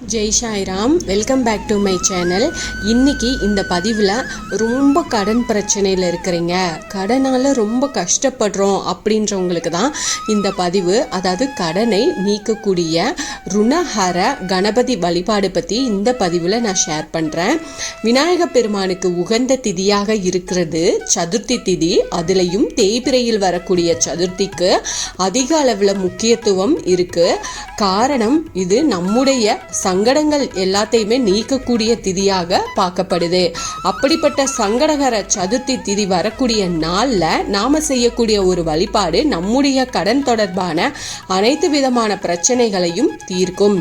Jai Sairam welcome back to my channel இன்னைக்கு இந்த பதிவில் ரொம்ப கடன் பிரச்சனையில் இருக்கிறீங்க. கடனால் ரொம்ப கஷ்டப்படுறோம் அப்படின்றவங்களுக்கு தான் இந்த பதிவு அதாவது கடனை நீக்கக்கூடிய ருணஹர கணபதி வழிபாடு பற்றி இந்த பதிவில் நான் ஷேர் பண்ணுறேன் விநாயக பெருமானுக்கு உகந்த திதியாக இருக்கிறது சதுர்த்தி திதி. அதுலேயும் தேய்பிரையில் வரக்கூடிய சதுர்த்திக்கு அதிக அளவில் முக்கியத்துவம் இருக்குது காரணம் இது நம்முடைய சங்கடங்கள் எல்லாத்தையுமே நீக்கக்கூடிய திதியாக பார்க்கப்படுது. அப்படிப்பட்ட சங்கடகர சதுர்த்தி திதி வரக்கூடிய நாளில் நாம செய்யக்கூடிய ஒரு வழிபாடு நம்முடைய கடன் தொடர்பான அனைத்து விதமான பிரச்சனைகளையும் தீர்க்கும்.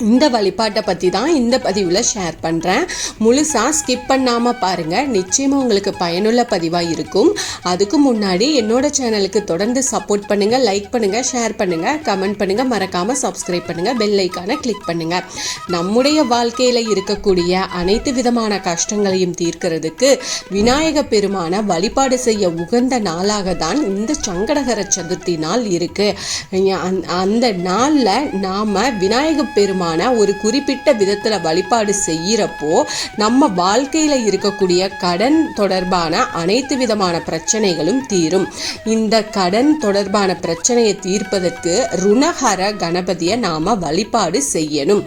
இந்த வழிபாட்டை பற்றி தான் இந்த பதிவில் ஷேர் பண்ணுறேன் முழுசாக ஸ்கிப் பண்ணாமல் பாருங்கள் நிச்சயமாக உங்களுக்கு பயனுள்ள பதிவாக இருக்கும். அதுக்கு முன்னாடி என்னோட சேனலுக்கு தொடர்ந்து சப்போர்ட் பண்ணுங்கள் லைக் பண்ணுங்கள் ஷேர் பண்ணுங்கள் கமெண்ட் பண்ணுங்கள் மறக்காமல் சப்ஸ்கிரைப் பண்ணுங்கள் பெல் ஐக்கானை கிளிக் பண்ணுங்கள் நம்முடைய வாழ்க்கையில் இருக்கக்கூடிய அனைத்து விதமான கஷ்டங்களையும் தீர்க்கிறதுக்கு விநாயக பெருமான வழிபாடு செய்ய உகந்த நாளாக தான் இந்த சங்கடகர சதுர்த்தி நாள் இருக்குது அந்த நாளில் நாம் விநாயக பெருமான் ஒரு குறிப்பிட்ட விதத்தில் வழிபாடு செய்கிறப்போ நம்ம வாழ்க்கையில் இருக்கக்கூடிய கடன் தொடர்பான அனைத்து விதமான பிரச்சனைகளும் தீரும். இந்த கடன் தொடர்பான பிரச்சனையை தீர்ப்பதற்கு ருணஹர கணபதியை நாம் வழிபாடு செய்யணும்.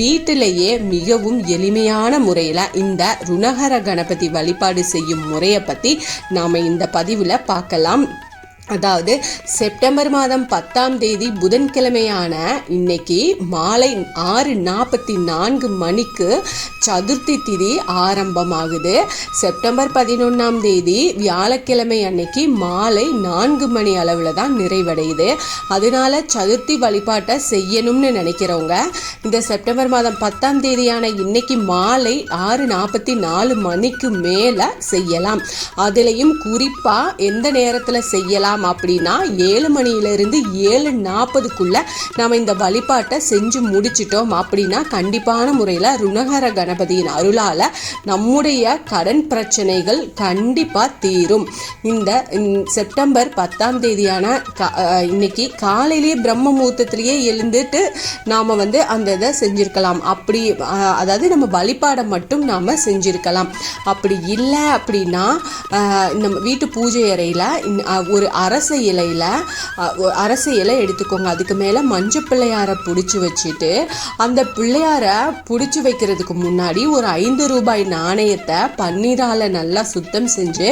வீட்டிலேயே மிகவும் எளிமையான முறையில் இந்த ருணஹர கணபதி வழிபாடு செய்யும் முறையை பற்றி நாம் இந்த பதிவில் பார்க்கலாம். அதாவது செப்டம்பர் மாதம் பத்தாம் தேதி புதன்கிழமையான இன்னைக்கு மாலை ஆறு நாற்பத்தி நான்கு மணிக்கு சதுர்த்தி திதி ஆரம்பமாகுது. செப்டம்பர் பதினொன்றாம் தேதி வியாழக்கிழமை அன்னைக்கு மாலை நான்கு மணி அளவில் தான் நிறைவடையுது. அதனால சதுர்த்தி வழிபாட்டை செய்யணும்னு நினைக்கிறவங்க இந்த செப்டம்பர் மாதம் பத்தாம் தேதியான இன்னைக்கு மாலை ஆறு நாற்பத்தி நாலு மணிக்கு மேலே செய்யலாம். அதுலேயும் குறிப்பாக எந்த நேரத்தில் செய்யலாம் அப்படின்னா ஏழு மணியிலிருந்து ஏழு நாற்பதுக்குள்ள நம்ம இந்த வழிபாட்டை செஞ்சு முடிச்சிட்டோம் அப்படின்னா கண்டிப்பான முறையில் ருணகர கணபதியின் அருளால் நம்முடைய கடன் பிரச்சனைகள் கண்டிப்பாக தீரும். இந்த செப்டம்பர் பத்தாம் தேதியான இன்னைக்கு காலையிலேயே பிரம்ம முகூர்த்தத்திலேயே எழுந்துட்டு நாம் வந்து அந்த இதை செஞ்சுருக்கலாம். அப்படி அதாவது நம்ம வழிபாடை மட்டும் நாம் செஞ்சுருக்கலாம். அப்படி இல்லை அப்படின்னா நம்ம வீட்டு பூஜை அறையில் ஒரு அரச இலையில் அரச இலை எடுத்துக்கோங்க. அதுக்கு மேலே மஞ்சள் பிள்ளையாரை பிடிச்சி வச்சுட்டு அந்த பிள்ளையாரை பிடிச்சி வைக்கிறதுக்கு முன்னாடி ஒரு ஐந்து ரூபாய் நாணயத்தை பன்னீரால் நல்லா சுத்தம் செஞ்சு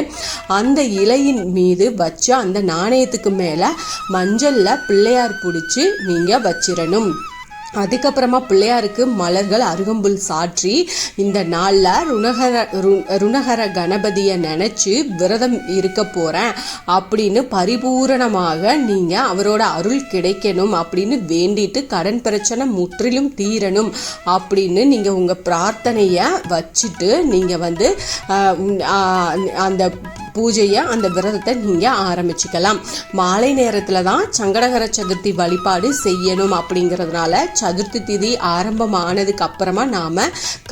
அந்த இலையின் மீது வச்சு அந்த நாணயத்துக்கு மேலே மஞ்சளில் பிள்ளையார் பிடிச்சி நீங்கள் வச்சிடணும் அதுக்கப்புறமா பிள்ளையாருக்கு மலர்கள் அருகம்புல் சாற்றி இந்த நாளில் ருணகர ரு- ருணகர கணபதியை நினச்சி விரதம் இருக்க போகிறேன் அப்படின்னு பரிபூரணமாக நீங்கள் அவரோட அருள் கிடைக்கணும் அப்படின்னு வேண்டிட்டு கடன் பிரச்சனை முற்றிலும் தீரணும் அப்படின்னு நீங்கள் உங்கள் பிரார்த்தனையை வச்சுட்டு நீங்கள் வந்து அந்த பூஜையை அந்த விரதத்தை நீங்கள் ஆரம்பிச்சுக்கலாம். மாலை நேரத்தில் தான் சங்கடகர சதுர்த்தி வழிபாடு செய்யணும் அப்படிங்கிறதுனால சதுர்த்தி திதி ஆரம்பமானதுக்கு அப்புறமா நாம்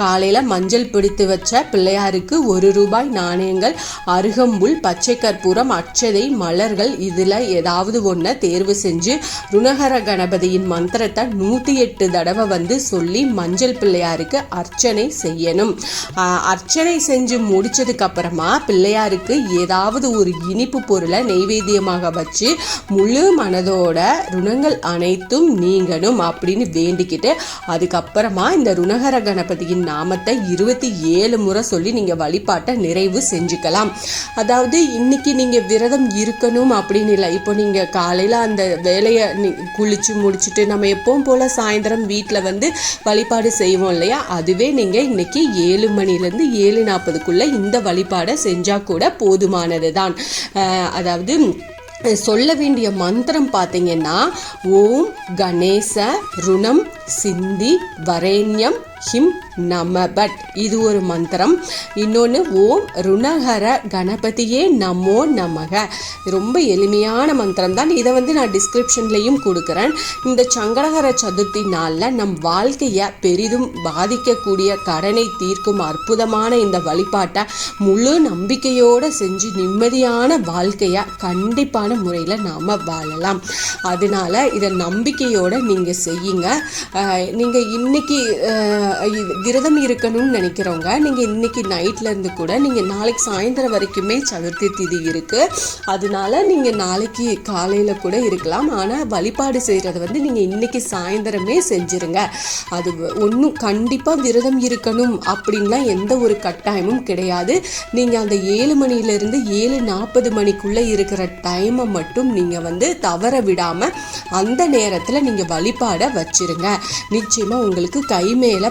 காலையில் மஞ்சள் பிடித்து வச்ச பிள்ளையாருக்கு ஒரு ரூபாய் நாணயங்கள் அருகம்புல் பச்சை கற்பூரம் அட்சதை மலர்கள் இதில் ஏதாவது ஒன்றை தேர்வு செஞ்சு ருணகர கணபதியின் மந்திரத்தை நூற்றி எட்டு தடவை வந்து சொல்லி மஞ்சள் பிள்ளையாருக்கு அர்ச்சனை செய்யணும். அர்ச்சனை செஞ்சு முடிச்சதுக்கு அப்புறமா பிள்ளையாருக்கு ஏதாவது ஒரு இனிப்பு பொருளை நெய்வேத்தியமாக வச்சு முழு மனதோட ருணங்கள் அனைத்தும் நீங்கணும் அப்படின்னு வேண்டிக்கிட்டு அதுக்கப்புறமா இந்த ருணகர கணபதியின் நாமத்தை இருபத்தி ஏழு முறை சொல்லி நீங்கள் வழிபாட்டை நிறைவு செஞ்சுக்கலாம். அதாவது இன்னைக்கு நீங்கள் விரதம் இருக்கணும் அப்படின்னு இல்லை. இப்போ நீங்கள் காலையில் அந்த வேலையை குளிச்சு முடிச்சுட்டு நம்ம எப்பவும் போல் சாயந்தரம் வீட்டில் வந்து வழிபாடு செய்வோம் இல்லையா? அதுவே நீங்கள் இன்னைக்கு ஏழு மணிலேருந்து ஏழு நாற்பதுக்குள்ளே இந்த வழிபாடை செஞ்சால் கூட போதும். போதுமானது தான் அதாவது சொல்ல வேண்டிய மந்திரம் பார்த்தீங்கன்னா ஓம் கணேச ருணம் சிந்தி வரேண்யம் ஹிம் நம. பட் இது ஒரு மந்திரம். இன்னொன்று ஓம் ருணகர கணபதியே நமோ நமக. ரொம்ப எளிமையான மந்திரம் தான். இதை வந்து நான் டிஸ்கிரிப்ஷன்லையும் கொடுக்குறேன். இந்த சங்கடகர சதுர்த்தி நாளில் நம் வாழ்க்கையை பெரிதும் பாதிக்கக்கூடிய கடனை தீர்க்கும் அற்புதமான இந்த வழிபாட்டை முழு நம்பிக்கையோடு செஞ்சு நிம்மதியான வாழ்க்கையை கண்டிப்பான முறையில் நாம் வாழலாம். அதனால இதை நம்பிக்கையோடு நீங்கள் செய்யுங்க. நீங்கள் இன்னைக்கு விரதம் இருக்கணும்னு நினைக்கிறவங்க நீங்கள் இன்னைக்கு நைட்லேருந்து கூட நீங்கள் நாளைக்கு சாயந்தரம் வரைக்குமே சதுர்த்தி திதி இருக்குது அதனால நீங்கள் நாளைக்கு காலையில் கூட இருக்கலாம். ஆனால் வழிபாடு செய்கிறத வந்து நீங்கள் இன்னைக்கு சாயந்தரமே செஞ்சுருங்க. அது ஒன்றும் கண்டிப்பாக விரதம் இருக்கணும் அப்படின்லாம் எந்த ஒரு கட்டாயமும் கிடையாது. நீங்கள் அந்த ஏழு மணிலேருந்து ஏழு நாற்பது மணிக்குள்ளே இருக்கிற டைமை மட்டும் நீங்கள் வந்து தவற விடாமல் அந்த நேரத்தில் நீங்கள் வழிபாடை வச்சுருங்க. நிச்சயமாக உங்களுக்கு கை மேலே